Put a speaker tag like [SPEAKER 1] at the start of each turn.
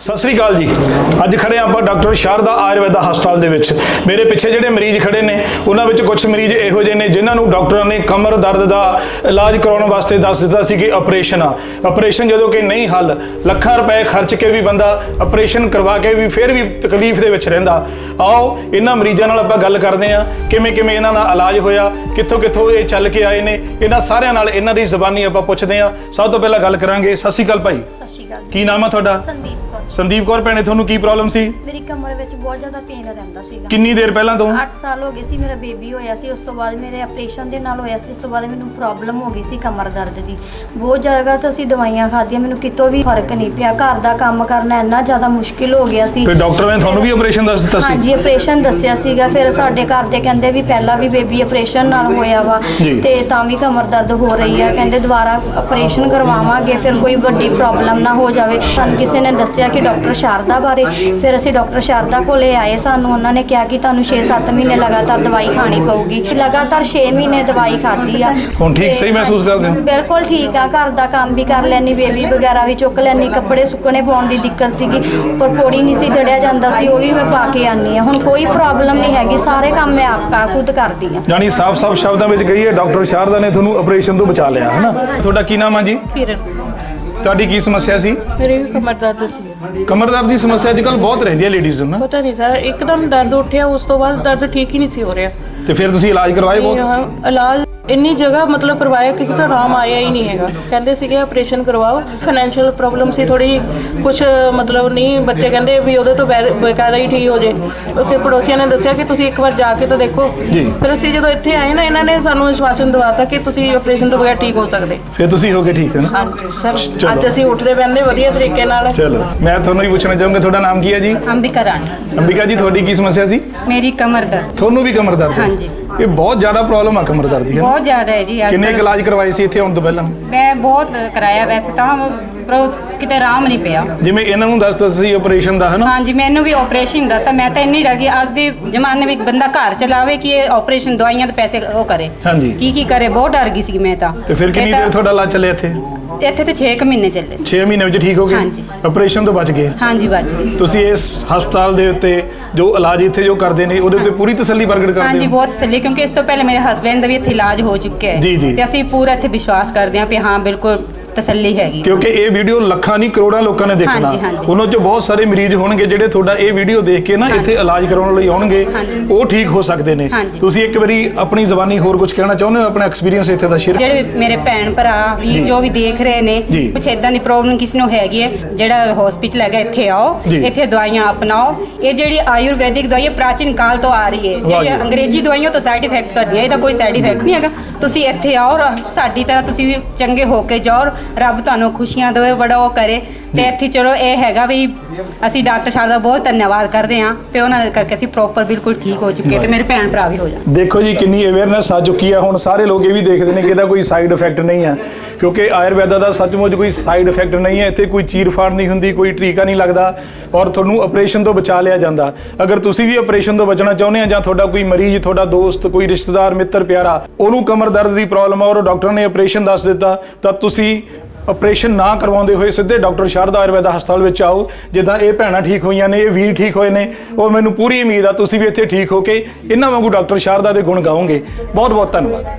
[SPEAKER 1] ਸਤਿ ਸ੍ਰੀ ਅਕਾਲ ਜੀ। ਅੱਜ ਖੜੇ ਆਪਾਂ ਡਾਕਟਰ ਸ਼ਾਰਦਾ ਆਯੁਰਵੈਦਾ ਹਸਪਤਾਲ ਦੇ ਵਿੱਚ। ਮੇਰੇ ਪਿੱਛੇ ਜਿਹੜੇ ਮਰੀਜ਼ ਖੜੇ ਨੇ ਉਹਨਾਂ ਵਿੱਚ ਕੁਝ ਮਰੀਜ਼ ਇਹੋ ਜਿਹੇ ਨੇ ਜਿਨ੍ਹਾਂ ਨੂੰ ਡਾਕਟਰਾਂ ਨੇ ਕਮਰ ਦਰਦ ਦਾ ਇਲਾਜ ਕਰਾਉਣ ਵਾਸਤੇ ਦੱਸ ਦਿੱਤਾ ਸੀ ਕਿ ਆਪਰੇਸ਼ਨ ਆ। ਆਪਰੇਸ਼ਨ ਜਦੋਂ ਕਿ ਨਹੀਂ ਹੱਲ ਲੱਖਾਂ ਰੁਪਏ ਖਰਚ ਕੇ ਵੀ ਬੰਦਾ ਆਪਰੇਸ਼ਨ ਕਰਵਾ ਕੇ ਵੀ ਫਿਰ ਵੀ ਤਕਲੀਫ ਦੇ ਵਿੱਚ ਰਹਿੰਦਾ। ਆਓ ਇਹਨਾਂ ਮਰੀਜ਼ਾਂ ਨਾਲ ਆਪਾਂ ਗੱਲ ਕਰਦੇ ਹਾਂ ਕਿਵੇਂ ਕਿਵੇਂ ਇਹਨਾਂ ਦਾ ਇਲਾਜ ਹੋਇਆ ਕਿੱਥੋਂ ਕਿੱਥੋਂ ਇਹ ਚੱਲ ਕੇ ਆਏ ਨੇ ਇਹਨਾਂ ਸਾਰਿਆਂ ਨਾਲ ਇਹਨਾਂ ਦੀ ਜ਼ਬਾਨੀ ਆਪਾਂ ਪੁੱਛਦੇ ਹਾਂ। ਸਭ ਤੋਂ ਪਹਿਲਾਂ ਗੱਲ ਕਰਾਂਗੇ। ਸਤਿ ਸ੍ਰੀ ਅਕਾਲ ਭਾਈ।
[SPEAKER 2] ਸਤਿ ਸ਼੍ਰੀ ਅਕਾਲ
[SPEAKER 1] ਕੀ ਨਾਮ ਆ ਤੁਹਾਡਾ?
[SPEAKER 2] ਸੰਦੀਪ।
[SPEAKER 1] ਸੰਦੀਪ ਕੌਰ ਭੈਣੇ ਤੁਹਾਨੂੰ ਕੀ ਪ੍ਰੋਬਲਮ ਸੀ?
[SPEAKER 2] ਮੇਰੀ ਕਮਰ ਵਿੱਚ ਬਹੁਤ ਜ਼ਿਆਦਾ ਪੇਨ ਰਹਿੰਦਾ ਸੀਗਾ।
[SPEAKER 1] ਕਿੰਨੀ ਦੇਰ ਪਹਿਲਾਂ ਤੋਂ?
[SPEAKER 2] 8 ਸਾਲ ਹੋ ਗਏ ਸੀ ਮੇਰਾ ਬੇਬੀ ਹੋਇਆ ਸੀ। ਉਸ ਤੋਂ ਬਾਅਦ ਮੇਰੇ ਆਪਰੇਸ਼ਨ ਦੇ ਨਾਲ ਹੋਇਆ ਸੀ। ਉਸ ਤੋਂ ਬਾਅਦ ਮੈਨੂੰ ਪ੍ਰੋਬਲਮ ਹੋ ਗਈ ਸੀ ਕਮਰ ਦਰਦ ਦੀ। ਬਹੁਤ ਜ਼ਿਆਦਾ ਤਾਂ ਅਸੀਂ ਦਵਾਈਆਂ ਖਾਧੀਆਂ ਮੈਨੂੰ ਕਿਤੋਂ ਵੀ ਫ਼ਰਕ ਨਹੀਂ ਪਿਆ। ਘਰ ਦਾ ਕੰਮ ਕਰਨਾ ਇੰਨਾ ਜ਼ਿਆਦਾ ਮੁਸ਼ਕਿਲ ਹੋ ਗਿਆ ਸੀ।
[SPEAKER 1] ਫਿਰ ਡਾਕਟਰ ਨੇ ਤੁਹਾਨੂੰ ਵੀ ਆਪਰੇਸ਼ਨ ਦੱਸ ਦਿੱਤਾ ਸੀ?
[SPEAKER 2] ਹਾਂਜੀ ਆਪਰੇਸ਼ਨ ਦੱਸਿਆ ਸੀਗਾ। ਫਿਰ ਸਾਡੇ ਘਰ ਦੇ ਕਹਿੰਦੇ ਵੀ ਪਹਿਲਾਂ ਵੀ ਬੇਬੀ ਆਪਰੇਸ਼ਨ ਨਾਲ ਹੋਇਆ ਵਾ।
[SPEAKER 1] ਜੀ।
[SPEAKER 2] ਤੇ ਤਾਂ ਵੀ ਕਮਰ ਦਰਦ ਹੋ ਰਹੀ ਆ। ਕਹਿੰਦੇ ਦੁਬਾਰਾ ਆਪਰੇਸ਼ਨ ਕਰਵਾਵਾਂਗੇ ਫਿਰ ਕੋਈ ਵੱਡੀ ਪ੍ਰੋਬਲਮ ਨਾ ਹੋ ਜਾਵੇ। ਸਾਨੂੰ ਕਿਸੇ ਨੇ ਦੱਸਿਆ ਕਿ ਡਾਕਟਰ ਸ਼ਾਰਦਾ ਬਾਰੇ। ਫਿਰ ਅਸੀਂ ਡਾਕਟਰ ਸ਼ਾਰਦਾ ਕੋਲੇ ਆਏ ਸਾਨੂੰ ਉਹਨਾਂ ਨੇ ਕਿਹਾ ਕਿ ਤੁਹਾਨੂੰ 6-7 ਮਹੀਨੇ ਲਗਾਤਾਰ ਦਵਾਈ ਖਾਣੀ ਪਊਗੀ। ਲਗਾਤਾਰ 6 ਮਹੀਨੇ ਦਵਾਈ ਖਾਧੀ ਆ।
[SPEAKER 1] ਹੁਣ ਠੀਕ ਸਹੀ ਮਹਿਸੂਸ ਕਰਦੇ ਹੋ?
[SPEAKER 2] ਬਿਲਕੁਲ ਠੀਕ ਆ ਘਰ ਦਾ ਕੰਮ ਵੀ ਕਰ ਲੈਣੀ ਬੇਬੀ ਵਗੈਰਾ ਵੀ ਚੁੱਕ ਲੈਣੀ ਕੱਪੜੇ ਸੁੱਕਣੇ ਪਾਉਣ ਦੀ ਦਿੱਕਤ ਸੀਗੀ ਪਰ ਪੌੜੀ ਨਹੀਂ ਸੀ ਚੜਿਆ ਜਾਂਦਾ ਸੀ ਉਹ ਵੀ ਮੈਂ ਪਾ ਕੇ ਆਨੀ ਆ ਹੁਣ ਕੋਈ ਪ੍ਰੋਬਲਮ ਨਹੀਂ ਹੈਗੀ ਸਾਰੇ ਕੰਮ ਮੈਂ ਆਪ ਕਾ ਖੁਦ ਕਰਦੀ ਆ
[SPEAKER 1] ਯਾਨੀ ਸਾਫ਼-ਸਾਫ਼ ਸ਼ਬਦਾਂ ਵਿੱਚ ਕਹੀ ਹੈ ਡਾਕਟਰ ਸ਼ਾਰਦਾ ਨੇ ਤੁਹਾਨੂੰ ਆਪਰੇਸ਼ਨ ਤੋਂ ਬਚਾ ਲਿਆ ਹੈ ਨਾ ਤੁਹਾਡਾ ਕੀ ਨਾਮ ਆ ਜੀ?
[SPEAKER 3] ਕਿਰਨ।
[SPEAKER 1] ਤੁਹਾਡੀ ਕੀ ਸਮੱਸਿਆ ਸੀ?
[SPEAKER 3] ਮੇਰੇ ਵੀ ਕਮਰ ਦਰਦ ਸੀ।
[SPEAKER 1] ਕਮਰ ਦਰਦ ਦੀ ਸਮੱਸਿਆ ਅੱਜਕੱਲ ਬਹੁਤ ਰਹਿੰਦੀ ਹੈ ਲੇਡੀਜ਼ ਨੂੰ ਨਾ।
[SPEAKER 3] ਪਤਾ ਨਹੀਂ ਸਰ ਇੱਕਦਮ ਦਰਦ ਉੱਠਿਆ ਉਸ ਤੋਂ ਬਾਅਦ ਦਰਦ ਠੀਕ ਹੀ ਨਹੀਂ ਸੀ ਹੋ ਰਿਹਾ।
[SPEAKER 1] ਤੇ ਫਿਰ ਤੁਸੀਂ ਇਲਾਜ ਕਰਵਾਏ ਬਹੁਤ?
[SPEAKER 3] ਇਲਾਜ ਇੰਨੀ ਜਗ੍ਹਾ ਮਤਲਬ ਕਰਵਾਇਆ ਕਿਸੇ ਦਾ ਆਰਾਮ ਆਇਆ ਹੀ ਨਹੀਂ ਹੈਗਾ। ਕਹਿੰਦੇ ਸੀਗੇ ਆਪਰੇਸ਼ਨ ਕਰਵਾਓ। ਫਾਈਨੈਂਸ਼ੀਅਲ ਪ੍ਰੋਬਲਮ ਸੀ ਥੋੜੀ ਕੁਝ ਮਤਲਬ ਨਹੀਂ ਬੱਚੇ ਕਹਿੰਦੇ ਵੀ ਉਹਦੇ ਤੋਂ ਬੈ- ਬਕਾਇਦਾ ਹੀ ਠੀਕ ਹੋ ਜੇ। ਕਿਉਂਕਿ ਪੜੋਸੀਆਂ ਨੇ ਦੱਸਿਆ ਕਿ ਤੁਸੀਂ ਇੱਕ ਵਾਰ ਜਾ ਕੇ ਤਾਂ ਦੇਖੋ।
[SPEAKER 1] ਜੀ।
[SPEAKER 3] ਫਿਰ ਅਸੀਂ ਜਦੋਂ ਇੱਥੇ ਆਏ ਨਾ ਇਹਨਾਂ ਨੇ ਸਾਨੂੰ ਵਿਸ਼ਵਾਸਨ ਦਿਵਾਤਾ ਕਿ ਤੁਸੀਂ ਆਪਰੇਸ਼ਨ ਤੋਂ ਬਗੈਰ ਠੀਕ ਹੋ ਸਕਦੇ।
[SPEAKER 1] ਫਿਰ ਤੁਸੀਂ ਹੋ ਕੇ ਠੀਕ ਹੈ ਨਾ?
[SPEAKER 3] ਹਾਂਜੀ ਸਰ।
[SPEAKER 1] ਚਲੋ।
[SPEAKER 3] ਅੱਜ ਅਸੀਂ ਉੱਠਦੇ ਬੈਠਦੇ ਵਧੀਆ ਤਰੀਕੇ ਨਾਲ।
[SPEAKER 1] ਚਲੋ ਮੈਂ ਤੁਹਾਨੂੰ ਵੀ ਪੁੱਛਣਾ ਚਾਹੂੰਗਾ ਤੁਹਾਡਾ ਨਾਮ ਕੀ ਹੈ ਜੀ?
[SPEAKER 4] ਅੰਬਿਕਾ ਰਾਣੀ।
[SPEAKER 1] ਅੰਬਿਕਾ ਜੀ ਤੁਹਾਡੀ ਕੀ ਸਮੱਸਿਆ ਸੀ?
[SPEAKER 4] ਮੇਰੀ ਕਮਰ ਦਰਦ।
[SPEAKER 1] ਤੁਹਾਨੂੰ ਵੀ ਕਮਰ ਦਰਦ ਹੈ?
[SPEAKER 4] ਹਾਂਜੀ।
[SPEAKER 1] ਇਹ ਬਹੁਤ ਜ਼ਿਆਦਾ ਪ੍ਰੋਬਲਮ ਆ ਕਮਰ ਦਰਦ ਦੀ ਹੈ ਨਾ?
[SPEAKER 4] ਬਹੁਤ ਜ਼ਿਆਦਾ ਹੈ ਜੀ ਅੱਜ
[SPEAKER 1] ਕਿੰਨੇ
[SPEAKER 4] ਕੱਲ੍ਹ।
[SPEAKER 1] ਇਲਾਜ ਕਰਵਾਏ ਸੀ ਇੱਥੇ ਆਉਣ ਤੋਂ ਪਹਿਲਾਂ?
[SPEAKER 4] ਮੈਂ ਬਹੁਤ ਕਰਾਇਆ ਵੈਸੇ ਤਾਂ ਪਰ ਉਹ ਕਿਤੇ ਆਰਾਮ ਨਹੀਂ ਪਿਆ।
[SPEAKER 1] ਜਿਵੇਂ ਇਹਨਾਂ ਨੂੰ ਦੱਸਦਾ ਸੀ ਆਪਰੇਸ਼ਨ ਦਾ ਹੈ ਨਾ?
[SPEAKER 4] ਹਾਂਜੀ ਮੈਨੂੰ ਵੀ ਆਪਰੇਸ਼ਨ ਦੱਸਤਾ ਮੈਂ ਤਾਂ ਇੰਨੀ ਡਰ ਗਈ ਅੱਜ ਦੇ ਜ਼ਮਾਨੇ ਵਿੱਚ ਬੰਦਾ ਘਰ ਚਲਾਵੇ ਕਿ ਇਹ ਆਪਰੇਸ਼ਨ ਦਵਾਈਆਂ ਦੇ ਪੈਸੇ ਉਹ ਕਰੇ।
[SPEAKER 1] ਹਾਂਜੀ।
[SPEAKER 4] ਕੀ ਕੀ ਕਰੇ ਬਹੁਤ ਡਰ ਗਈ ਸੀ ਮੈਂ ਤਾਂ।
[SPEAKER 1] ਤੇ ਫਿਰ ਕਿੰਨੀ
[SPEAKER 4] ਇਹ ਤਾਂ-
[SPEAKER 1] ਦੇਰ ਤੁਹਾਡਾ ਇਲਾਜ ਚੱਲਿਆ ਇੱਥੇ?
[SPEAKER 4] ਇੱਥੇ ਤੇ 6 ਮਹੀਨੇ ਚੱਲੇ।
[SPEAKER 1] 6 ਮਹੀਨੇ ਵਿੱਚ ਠੀਕ ਹੋ ਗਏ?
[SPEAKER 4] ਹਾਂਜੀ।
[SPEAKER 1] ਆਪਰੇਸ਼ਨ ਤੋਂ ਬਚ ਗਏ?
[SPEAKER 4] ਹਾਂਜੀ ਬਾਜੀ
[SPEAKER 1] ਤੁਸੀਂ ਇਸ ਹਸਪਤਾਲ ਦੇ ਉੱਤੇ ਜੋ ਇਲਾਜ ਇੱਥੇ ਜੋ ਕਰਦੇ ਨੇ ਉਹਦੇ ਉੱਤੇ ਪੂਰੀ ਤਸੱਲੀ ਪ੍ਰਗਟ ਕਰਦੇ
[SPEAKER 4] ਹਾਂਜੀ
[SPEAKER 1] ਹੋ
[SPEAKER 4] ਬਹੁਤ ਸੱਲੀ ਕਿਉਂਕਿ ਇਸ ਤੋਂ ਪਹਿਲੇ ਮੇਰੇ ਹਸਬੰਡ ਦਾ ਵੀ ਇੱਥੇ ਇਲਾਜ ਹੋ ਚੁੱਕਿਆ ਹੈ
[SPEAKER 1] ਜੀ, ਜੀ।
[SPEAKER 4] ਤੇ ਅਸੀਂ ਪੂਰਾ ਇੱਥੇ ਵਿਸ਼ਵਾਸ ਕਰਦੇ ਹਾਂ ਕਿ ਹਾਂ ਬਿਲਕੁਲ ਤਸੱਲੀ ਹੈਗੀ
[SPEAKER 1] ਕਿਉਂਕਿ ਇਹ ਵੀਡੀਓ ਲੱਖਾਂ ਨਹੀਂ ਕਰੋੜਾਂ ਲੋਕਾਂ ਨੇ ਦੇਖਣਾ
[SPEAKER 4] ਹਾਂਜੀ, ਹਾਂਜੀ।
[SPEAKER 1] ਉਹਨਾਂ ਚੋਂ ਬਹੁਤ ਸਾਰੇ ਮਰੀਜ਼ ਹੋਣਗੇ ਜਿਹੜੇ ਤੁਹਾਡਾ ਇਹ ਵੀਡੀਓ ਦੇਖ ਕੇ ਨਾ ਇੱਥੇ ਇਲਾਜ ਕਰਾਉਣ ਲਈ ਆਉਣਗੇ
[SPEAKER 4] ਹਾਂਜੀ।
[SPEAKER 1] ਉਹ ਠੀਕ ਹੋ ਸਕਦੇ ਨੇ
[SPEAKER 4] ਹਾਂਜੀ।
[SPEAKER 1] ਤੁਸੀਂ ਇੱਕ ਵਾਰੀ ਆਪਣੀ ਜ਼ਬਾਨੀ ਹੋਰ ਕੁਝ ਕਹਿਣਾ ਚਾਹੁੰਦੇ ਹੋ ਆਪਣਾ ਐਕਸਪੀਰੀਅੰਸ ਇੱਥੇ ਦਾ ਸ਼ੇਅਰ
[SPEAKER 4] ਜਿਹੜੇ ਮੇਰੇ ਭੈਣ ਭਰਾ ਵੀ
[SPEAKER 1] ਜੀ।
[SPEAKER 4] ਵੀ ਦੇਖ ਰਹੇ ਨੇ
[SPEAKER 1] ਜੀ।
[SPEAKER 4] ਕੁਛ ਇਦਾਂ ਦੀ ਪ੍ਰੋਬਲਮ ਕਿਸੇ ਨੂੰ ਹੈਗੀ ਹੈ ਜਿਹੜਾ ਹਸਪੀਟਲ ਹੈਗਾ ਇੱਥੇ ਆਓ
[SPEAKER 1] ਜੀ।
[SPEAKER 4] ਇੱਥੇ ਦਵਾਈਆਂ ਅਪਣਾਓ ਇਹ ਜਿਹੜੀ ਆਯੁਰਵੈਦਿਕ ਦਵਾਈ ਹੈ ਪ੍ਰਾਚੀਨ ਕਾਲ ਤੋਂ ਆ ਰਹੀ ਹੈ ਜਿਹੜੀ
[SPEAKER 1] ਜੀ।
[SPEAKER 4] ਅੰਗਰੇਜ਼ੀ ਦਵਾਈਆਂ ਤੋਂ ਸਾਈਡ ਇਫੈਕਟ ਕਰਦੀ ਹੈ ਇਹਦਾ ਕੋਈ ਸਾਈਡ ਇਫੈਕਟ ਨਹੀਂ ਹੈਗਾ ਤੁਸੀਂ ਇੱਥੇ ਆਓ ਔਰ ਸਾਡੀ ਤਰ੍ਹਾਂ ਤੁਸੀਂ ਵੀ ਚੰਗੇ ਹੋ ਕੇ ਜਾਓ ਔਰ ਰੱਬ ਤੁਹਾਨੂੰ ਖੁਸ਼ੀਆਂ ਦੇਵੇ ਬੜਾ ਉਹ ਕਰੇ। ਤੇ ਇੱਥੇ ਚਲੋ ਇਹ ਹੈਗਾ ਵੀ ਅਸੀਂ ਡਾਕਟਰ ਸਾਹਿਬ ਦਾ ਬਹੁਤ ਧੰਨਵਾਦ ਕਰਦੇ ਹਾਂ ਤੇ ਉਹਨਾਂ ਕਰਕੇ ਅਸੀਂ ਪ੍ਰੋਪਰ ਬਿਲਕੁਲ ਠੀਕ ਹੋ ਚੁੱਕੇ ਤੇ ਮੇਰੇ ਭੈਣ ਭਰਾ ਵੀ ਹੋ ਜਾਣ।
[SPEAKER 1] ਦੇਖੋ ਜੀ, ਕਿੰਨੀ ਅਵੇਅਰਨੈਸ ਆ ਚੁੱਕੀ ਹੈ ਹੁਣ ਸਾਰੇ ਲੋਕ ਇਹ ਵੀ ਦੇਖਦੇ ਨੇ ਕਿ ਇਹਦਾ ਕੋਈ ਸਾਈਡ ਇਫੈਕਟ ਨਹੀਂ ਹੈ ਕਿਉਂਕਿ ਆਯੁਰਵੈਦਾ ਦਾ ਸੱਚਮੁੱਚ ਕੋਈ ਸਾਈਡ ਇਫੈਕਟ ਨਹੀਂ ਹੈ ਇੱਥੇ ਕੋਈ ਚੀਰਫਾੜ ਨਹੀਂ ਹੁੰਦੀ, ਕੋਈ ਟੀਕਾ ਨਹੀਂ ਲੱਗਦਾ ਔਰ ਤੁਹਾਨੂੰ ਆਪਰੇਸ਼ਨ ਤੋਂ ਬਚਾ ਲਿਆ ਜਾਂਦਾ। ਅਗਰ ਤੁਸੀਂ ਵੀ ਆਪਰੇਸ਼ਨ ਤੋਂ ਬਚਣਾ ਚਾਹੁੰਦੇ ਆ ਜਾਂ ਤੁਹਾਡਾ ਕੋਈ ਮਰੀਜ਼, ਤੁਹਾਡਾ ਦੋਸਤ, ਕੋਈ ਰਿਸ਼ਤੇਦਾਰ, ਮਿੱਤਰ, ਪਿਆਰਾ, ਉਹਨੂੰ ਕਮਰ ਦਰਦ ਦੀ ਪ੍ਰੋਬਲਮ ਆ ਔਰ ਡਾਕਟਰ ਨੇ ਆਪਰੇਸ਼ਨ ਦੱਸ ਦਿੱਤਾ, ਤਾਂ ਤੁਸੀਂ ਆਪਰੇਸ਼ਨ ਨਾ ਕਰਵਾਉਂਦੇ ਹੋਏ ਸਿੱਧੇ ਡਾਕਟਰ ਸ਼ਾਰਦਾ ਆਯੁਰਵੈਦਾ ਹਸਪਤਾਲ ਵਿੱਚ ਆਓ, ਜਿੱਦਾਂ ਇਹ ਭੈਣਾਂ ਠੀਕ ਹੋਈਆਂ ਨੇ, ਇਹ ਵੀਰ ਠੀਕ ਹੋਏ ਨੇ। ਔਰ ਮੈਨੂੰ ਪੂਰੀ ਉਮੀਦ ਆ ਤੁਸੀਂ ਵੀ ਇੱਥੇ ਠੀਕ ਹੋ ਕੇ ਇਹਨਾਂ ਵਾਂਗੂ ਡਾਕਟਰ ਸ਼ਾਰਦਾ ਦੇ ਗੁਣ ਗਾਓਗੇ। ਬਹੁਤ ਬਹੁਤ ਧੰਨਵਾਦ।